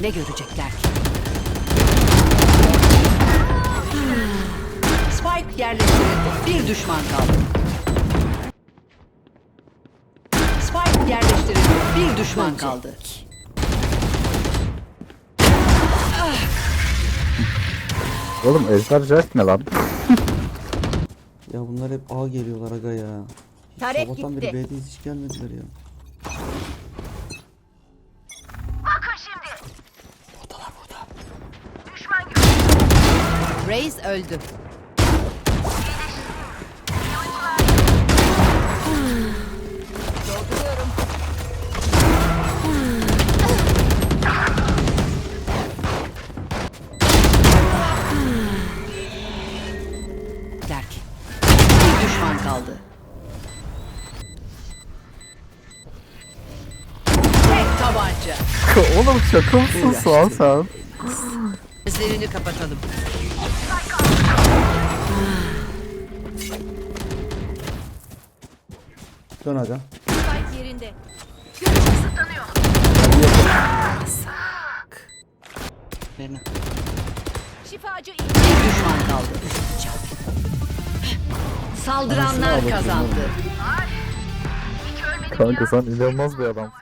Ne görecekler ki? Spike yerleştirildi. Bir düşman kaldı. Spike yerleştirildi. Bir düşman kaldı. Oğlum Ejder Jack ne lan? Ya bunlar hep A geliyorlar aga ya. Hiç Tarek Sabahtan gitti. beri B'deyiz hiç gelmediler ya. Reis öldü. Derk. Bir düşman kaldı. Tek tabanca. Oğlum şaka mısın lan sen? Gözlerini kapatalım. Dön aga. Spike yerinde. Verme. Şifacı iyi. Bir düşman kaldı. Saldıranlar kazandı. Kanka sen inanılmaz bir adamsın.